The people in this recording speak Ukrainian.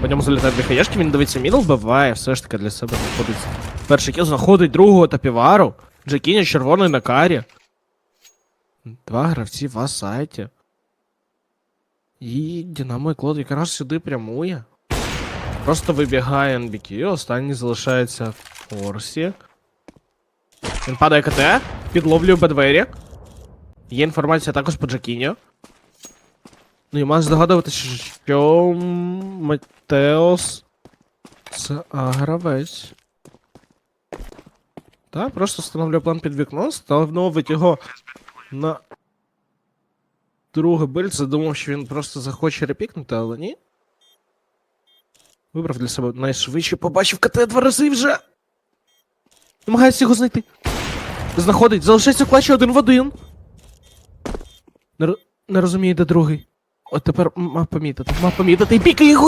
По ньому залітають дві хаєшки, він дивиться мідл, вбиває, все ж таки для себе знаходить. Перший кіл знаходить другого тапівару. Джекіня червоний на карі. Два гравці в асайті. І Динамо і Клод якраз сюди прямує. Просто вибігає NBQ, останній залишається в форсі. Він падає КТ, підловлює Бедвері. Є інформація також по Джакіню. Ну і можеш здогадуватися, що Матеос це гравець. Так, просто встановлює план під вікно, становить його на другий бильд, задумав, що він просто захоче репікнути, але ні. Вибрав для себе найшвидше, побачив КТ два рази вже. Намагається його знайти. Знаходить, залишається в клатчі один в один. Не, не розуміє, де другий. От тепер мав помітити, мав помітити і пікає його.